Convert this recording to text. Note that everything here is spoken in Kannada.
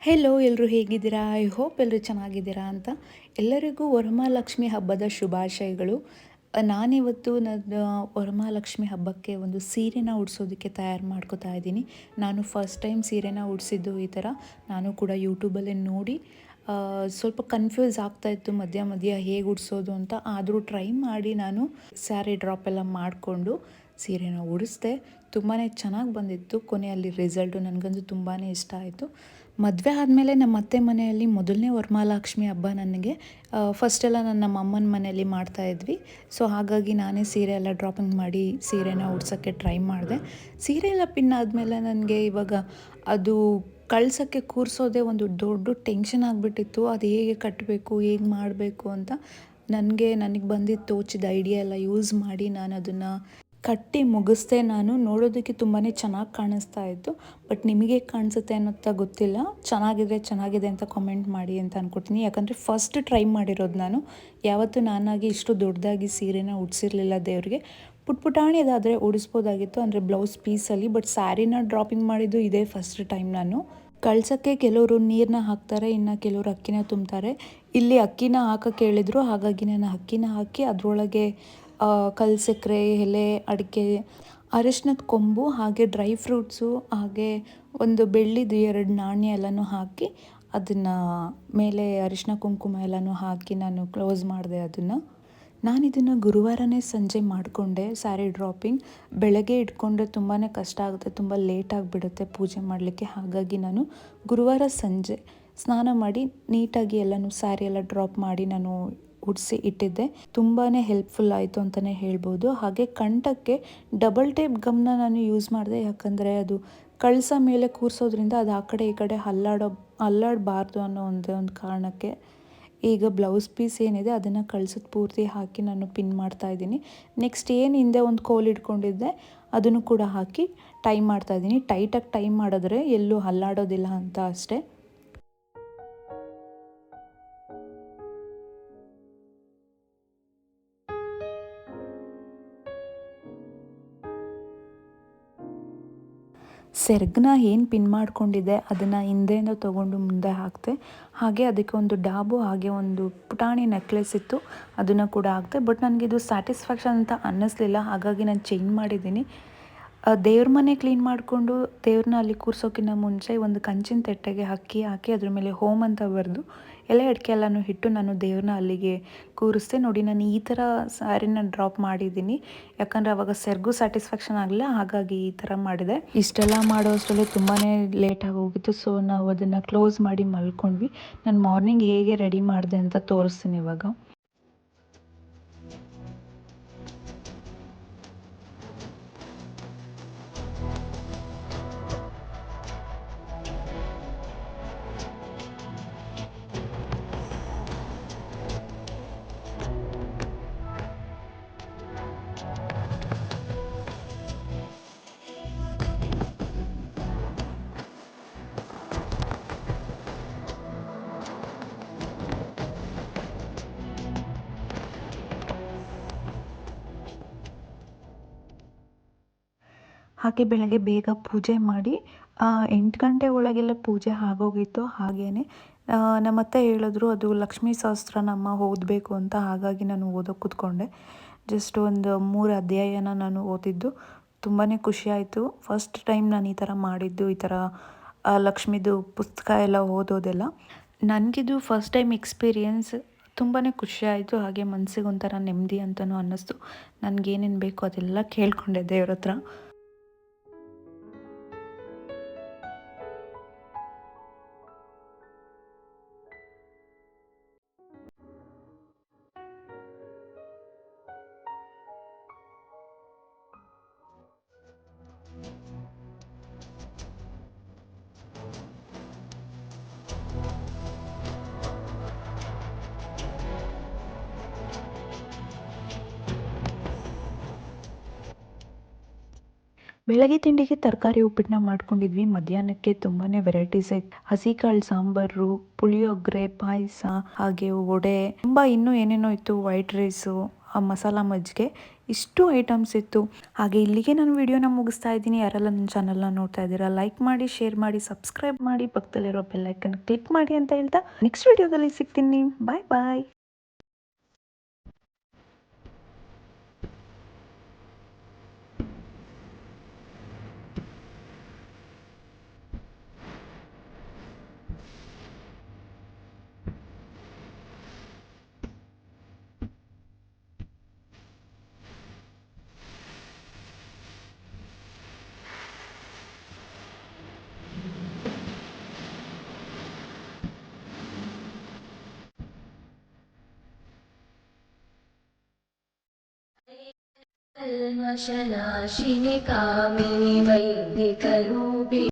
ಹೆಲೋ ಎಲ್ಲರೂ ಹೇಗಿದ್ದೀರಾ? ಐ ಹೋಪ್ ಎಲ್ಲರೂ ಚೆನ್ನಾಗಿದ್ದೀರಾ ಅಂತ ಎಲ್ಲರಿಗೂ ವರಮಹಾಲಕ್ಷ್ಮಿ ಹಬ್ಬದ ಶುಭಾಶಯಗಳು. ನಾನಿವತ್ತು ನನ್ನ ವರಮಹಾಲಕ್ಷ್ಮಿ ಹಬ್ಬಕ್ಕೆ ಒಂದು ಸೀರೆನ ಉಡಿಸೋದಕ್ಕೆ ತಯಾರು ಮಾಡ್ಕೋತಾ ಇದ್ದೀನಿ. ನಾನು ಫಸ್ಟ್ ಟೈಮ್ ಸೀರೆನ ಉಡಿಸಿದ್ದು ಈ ಥರ. ನಾನು ಕೂಡ ಯೂಟ್ಯೂಬಲ್ಲೇ ನೋಡಿ ಸ್ವಲ್ಪ ಕನ್ಫ್ಯೂಸ್ ಆಗ್ತಾ ಇತ್ತು ಮಧ್ಯ ಮಧ್ಯ ಹೇಗೆ ಉಡಿಸೋದು ಅಂತ. ಆದರೂ ಟ್ರೈ ಮಾಡಿ ನಾನು ಸ್ಯಾರಿ ಡ್ರಾಪ್ ಎಲ್ಲ ಮಾಡಿಕೊಂಡು ಸೀರೆನ ಉಡಿಸ್ದೆ. ತುಂಬಾ ಚೆನ್ನಾಗಿ ಬಂದಿತ್ತು. ಕೊನೆಯಲ್ಲಿ ರಿಸಲ್ಟು ನನಗಂತೂ ತುಂಬಾ ಇಷ್ಟ ಆಯಿತು. ಮದುವೆ ಆದಮೇಲೆ ನಮ್ಮ ಅತ್ತೆ ಮನೆಯಲ್ಲಿ ಮೊದಲನೇ ವರಮಹಾಲಕ್ಷ್ಮಿ ಹಬ್ಬ ನನಗೆ. ಫಸ್ಟೆಲ್ಲ ನನ್ನ ನಮ್ಮ ಅಮ್ಮನ ಮನೆಯಲ್ಲಿ ಮಾಡ್ತಾ ಇದ್ವಿ. ಸೊ ಹಾಗಾಗಿ ನಾನೇ ಸೀರೆ ಎಲ್ಲ ಡ್ರಾಪಿಂಗ್ ಮಾಡಿ ಸೀರೆನ ಉಡ್ಸೋಕ್ಕೆ ಟ್ರೈ ಮಾಡಿದೆ. ಸೀರೆ ಎಲ್ಲ ಪಿನ್ ಆದಮೇಲೆ ನನಗೆ ಇವಾಗ ಅದು ಕಳ್ಸೋಕ್ಕೆ ಕೂರಿಸೋದೇ ಒಂದು ದೊಡ್ಡ ಟೆನ್ಷನ್ ಆಗಿಬಿಟ್ಟಿತ್ತು. ಅದು ಹೇಗೆ ಕಟ್ಟಬೇಕು, ಹೇಗೆ ಮಾಡಬೇಕು ಅಂತ ನನಗೆ ನನಗೆ ಬಂದಿದ್ದು ತೋಚಿದ ಐಡಿಯಾ ಎಲ್ಲ ಯೂಸ್ ಮಾಡಿ ನಾನು ಅದನ್ನು ಕಟ್ಟಿ ಮುಗಿಸ್ದೆ ನಾನು ನೋಡೋದಕ್ಕೆ ತುಂಬಾ ಚೆನ್ನಾಗಿ ಕಾಣಿಸ್ತಾ ಇತ್ತು. ಬಟ್ ನಿಮಗೆ ಕಾಣಿಸುತ್ತೆ ಅನ್ನೋಂಥ ಗೊತ್ತಿಲ್ಲ. ಚೆನ್ನಾಗಿದ್ರೆ ಚೆನ್ನಾಗಿದೆ ಅಂತ ಕಾಮೆಂಟ್ ಮಾಡಿ ಅಂತ ಅಂದ್ಕೊಳ್ತೀನಿ ಯಾಕಂದರೆ ಫಸ್ಟ್ ಟ್ರೈ ಮಾಡಿರೋದು ನಾನು. ಯಾವತ್ತೂ ನಾನಾಗಿ ಇಷ್ಟು ದೊಡ್ಡದಾಗಿ ಸೀರೆನ ಉಡಿಸಿರಲಿಲ್ಲ ದೇವ್ರಿಗೆ. ಪುಟ್ ಪುಟಾಣಿದಾದರೆ ಉಡಿಸ್ಬೋದಾಗಿತ್ತು. ಅಂದರೆ ಬ್ಲೌಸ್ ಪೀಸಲ್ಲಿ ಬಟ್ ಸ್ಯಾರಿನ ಡ್ರಾಪಿಂಗ್ ಮಾಡಿದ್ದು ಇದೇ ಫಸ್ಟ್ ಟೈಮ್ ನಾನು. ಕಳ್ಸೋಕ್ಕೆ ಕೆಲವರು ನೀರನ್ನ ಹಾಕ್ತಾರೆ, ಇನ್ನು ಕೆಲವರು ಅಕ್ಕಿನ ತುಂಬ್ತಾರೆ. ಇಲ್ಲಿ ಅಕ್ಕಿನ ಹಾಕೋಕ್ಕೆ ಹೇಳಿದ್ರು. ಹಾಗಾಗಿ ನಾನು ಅಕ್ಕಿನ ಹಾಕಿ ಅದರೊಳಗೆ ಕಲ್ಸಕ್ರೆ, ಎಲೆ, ಅಡಿಕೆ ಅರಿಶಿನದ ಕೊಂಬು, ಹಾಗೆ ಡ್ರೈ ಫ್ರೂಟ್ಸು, ಹಾಗೆ ಒಂದು ಬೆಳ್ಳಿದು ಎರಡು ನಾಣ್ಯ ಎಲ್ಲನೂ ಹಾಕಿ ಅದನ್ನು ಮೇಲೆ ಅರಿಶಿನ ಕುಂಕುಮ ಎಲ್ಲನೂ ಹಾಕಿ ನಾನು ಕ್ಲೋಸ್ ಮಾಡಿದೆ ಅದನ್ನು. ನಾನು ಇದನ್ನು ಗುರುವಾರನೇ ಸಂಜೆ ಮಾಡಿಕೊಂಡೆ ಸ್ಯಾರಿ ಡ್ರಾಪಿಂಗ್. ಬೆಳಗ್ಗೆ ಇಟ್ಕೊಂಡ್ರೆ ತುಂಬಾ ಕಷ್ಟ ಆಗುತ್ತೆ, ತುಂಬ ಲೇಟ್ ಆಗಿಬಿಡುತ್ತೆ ಪೂಜೆ ಮಾಡಲಿಕ್ಕೆ. ಹಾಗಾಗಿ ನಾನು ಗುರುವಾರ ಸಂಜೆ ಸ್ನಾನ ಮಾಡಿ ನೀಟಾಗಿ ಎಲ್ಲನೂ ಸ್ಯಾರಿ ಎಲ್ಲ ಡ್ರಾಪ್ ಮಾಡಿ ನಾನು ಉಡಿಸಿ ಇಟ್ಟಿದ್ದೆ. ತುಂಬಾ ಹೆಲ್ಪ್ಫುಲ್ ಆಯಿತು ಅಂತಲೇ ಹೇಳ್ಬೋದು. ಹಾಗೆ ಕಂಠಕ್ಕೆ ಡಬಲ್ ಟೇಪ್ ಗಮ್ನ ನಾನು ಯೂಸ್ ಮಾಡಿದೆ. ಯಾಕಂದರೆ ಅದು ಕಳಸ ಮೇಲೆ ಕೂರಿಸೋದ್ರಿಂದ ಅದು ಆ ಕಡೆ ಈ ಕಡೆ ಹಲ್ಲಾಡೋ ಅಲ್ಲಾಡಬಾರ್ದು ಅನ್ನೋ ಒಂದೇ ಒಂದು ಕಾರಣಕ್ಕೆ ಈಗ ಬ್ಲೌಸ್ ಪೀಸ್ ಏನಿದೆ ಅದನ್ನು ಕಳಿಸಿದ ಪೂರ್ತಿ ಹಾಕಿ ನಾನು ಪಿನ್ ಮಾಡ್ತಾ ಇದ್ದೀನಿ. ನೆಕ್ಸ್ಟ್ ಏನು ಹಿಂದೆ ಒಂದು ಕೋಲ್ ಇಟ್ಕೊಂಡಿದ್ದೆ, ಅದನ್ನು ಕೂಡ ಹಾಕಿ ಟೈ ಮಾಡ್ತಾ ಇದ್ದೀನಿ. ಟೈಟಾಗಿ ಟೈ ಮಾಡಿದ್ರೆ ಎಲ್ಲೂ ಹಲ್ಲಾಡೋದಿಲ್ಲ ಅಂತ ಅಷ್ಟೇ. ಸೆರ್ಗ್ನ ಏನು ಪಿನ್ ಮಾಡ್ಕೊಂಡಿದ್ದೆ ಅದನ್ನು ಹಿಂದೆಯಿಂದ ತೊಗೊಂಡು ಮುಂದೆ ಹಾಕ್ತೆ. ಹಾಗೆ ಅದಕ್ಕೆ ಒಂದು ಡಾಬು, ಹಾಗೆ ಒಂದು ಪುಟಾಣಿ ನೆಕ್ಲೆಸ್ ಇತ್ತು, ಅದನ್ನು ಕೂಡ ಹಾಕ್ತೆ. ಬಟ್ ಇದು ಸ್ಯಾಟಿಸ್ಫ್ಯಾಕ್ಷನ್ ಅಂತ ಅನ್ನಿಸ್ಲಿಲ್ಲ, ಹಾಗಾಗಿ ನಾನು ಚೇಂಜ್ ಮಾಡಿದ್ದೀನಿ. ದೇವ್ರ ಮನೆ ಕ್ಲೀನ್ ಮಾಡಿಕೊಂಡು ದೇವ್ರನ್ನ ಅಲ್ಲಿ ಕೂರ್ಸೋಕ್ಕಿಂತ ಮುಂಚೆ ಒಂದು ಕಂಚಿನ ತಟ್ಟೆಗೆ ಅಕ್ಕಿ ಹಾಕಿ ಅದ್ರ ಮೇಲೆ ಹೋಮ್ ಅಂತ ಬರೆದು ಎಲೆ ಅಡಿಕೆ ಎಲ್ಲನೂ ಇಟ್ಟು ನಾನು ದೇವ್ರನ್ನ ಅಲ್ಲಿಗೆ ಕೂರಿಸ್ದೆ. ನೋಡಿ, ನಾನು ಈ ಥರ ಸ್ಯಾರಿನ ಡ್ರಾಪ್ ಮಾಡಿದ್ದೀನಿ. ಯಾಕಂದರೆ ಅವಾಗ ಸೆರ್ಗೂ ಸ್ಯಾಟಿಸ್ಫ್ಯಾಕ್ಷನ್ ಆಗಲಿಲ್ಲ, ಹಾಗಾಗಿ ಈ ಥರ ಮಾಡಿದೆ. ಇಷ್ಟೆಲ್ಲ ಮಾಡೋ ಅಷ್ಟರಲ್ಲಿ ತುಂಬಾ ಲೇಟಾಗಿ ಹೋಗಿತ್ತು ಸೊ ನಾವು ಅದನ್ನು ಕ್ಲೋಸ್ ಮಾಡಿ ಮಲ್ಕೊಂಡ್ವಿ. ನಾನು ಮಾರ್ನಿಂಗ್ ಹೇಗೆ ರೆಡಿ ಮಾಡಿದೆ ಅಂತ ತೋರಿಸ್ತೀನಿ ಇವಾಗ. ಹಾಗೆ ಬೆಳಗ್ಗೆ ಬೇಗ ಪೂಜೆ ಮಾಡಿ ಎಂಟು ಗಂಟೆ ಒಳಗೆಲ್ಲ ಪೂಜೆ ಆಗೋಗಿತ್ತು ಹಾಗೆಯೇ ನಮ್ಮತ್ತೆ ಹೇಳಿದ್ರು, ಅದು ಲಕ್ಷ್ಮೀ ನಮ್ಮ ಓದಬೇಕು ಅಂತ ಹಾಗಾಗಿ ನಾನು ಓದೋಕೆ ಕೂತ್ಕೊಂಡೆ. ಜಸ್ಟ್ ಒಂದು ಮೂರು ಅಧ್ಯಾಯನ ನಾನು ಓದಿದ್ದು. ತುಂಬಾ ಖುಷಿಯಾಯಿತು ಫಸ್ಟ್ ಟೈಮ್ ನಾನು ಈ ಥರ ಮಾಡಿದ್ದು, ಈ ಥರ ಲಕ್ಷ್ಮಿದು ಪುಸ್ತಕ ಎಲ್ಲ ಓದೋದೆಲ್ಲ. ನನಗಿದು ಫಸ್ಟ್ ಟೈಮ್ ಎಕ್ಸ್ಪೀರಿಯನ್ಸ್ ತುಂಬಾ ಖುಷಿ ಆಯಿತು. ಹಾಗೆ ಮನಸ್ಸಿಗೆ ಒಂಥರ ನೆಮ್ಮದಿ ಅಂತಲೂ ಅನ್ನಿಸ್ತು. ನನಗೇನೇನು ಬೇಕೋ ಅದೆಲ್ಲ ಕೇಳ್ಕೊಂಡೆ ದೇವ್ರ ಹತ್ರ ಬೆಳಗ್ಗೆ ತಿಂಡಿಗೆ ತರಕಾರಿ ಉಪ್ಪಿಟ್ಟನ್ನ ಮಾಡ್ಕೊಂಡಿದ್ವಿ. ಮಧ್ಯಾಹ್ನಕ್ಕೆ ತುಂಬಾ ವೆರೈಟೀಸ್ ಹಸಿಕಾಳು, ಸಾಂಬಾರು ಪುಳಿಯೋಗರೆ ಪಾಯಸ, ಹಾಗೆ ವಡೆ. ತುಂಬ ಇನ್ನೂ ಏನೇನೋ ಇತ್ತು ವೈಟ್ ರೈಸು ಆ ಮಸಾಲ ಮಜ್ಜಿಗೆ. ಇಷ್ಟು ಐಟಮ್ಸ್ ಇತ್ತು. ಹಾಗೆ ಇಲ್ಲಿಗೆ ನಾನು ವಿಡಿಯೋನ ಮುಗಿಸ್ತಾ ಇದ್ದೀನಿ. ಯಾರೆಲ್ಲ ನನ್ನ ಚಾನಲ್ನ ನೋಡ್ತಾ ಇದ್ದೀರಾ ಲೈಕ್ ಮಾಡಿ ಶೇರ್ ಮಾಡಿ ಸಬ್ಸ್ಕ್ರೈಬ್ ಮಾಡಿ, ಪಕ್ಕದಲ್ಲಿರೋ ಬೆಲ್ಲೈಕನ್ ಕ್ಲಿಕ್ ಮಾಡಿ ಅಂತ ಹೇಳ್ತಾ ನೆಕ್ಸ್ಟ್ ವಿಡಿಯೋದಲ್ಲಿ ಸಿಗ್ತೀನಿ. ಬಾಯ್ ಬಾಯ್ कल्मषनाशिनि कामिनि वैदिकरूपि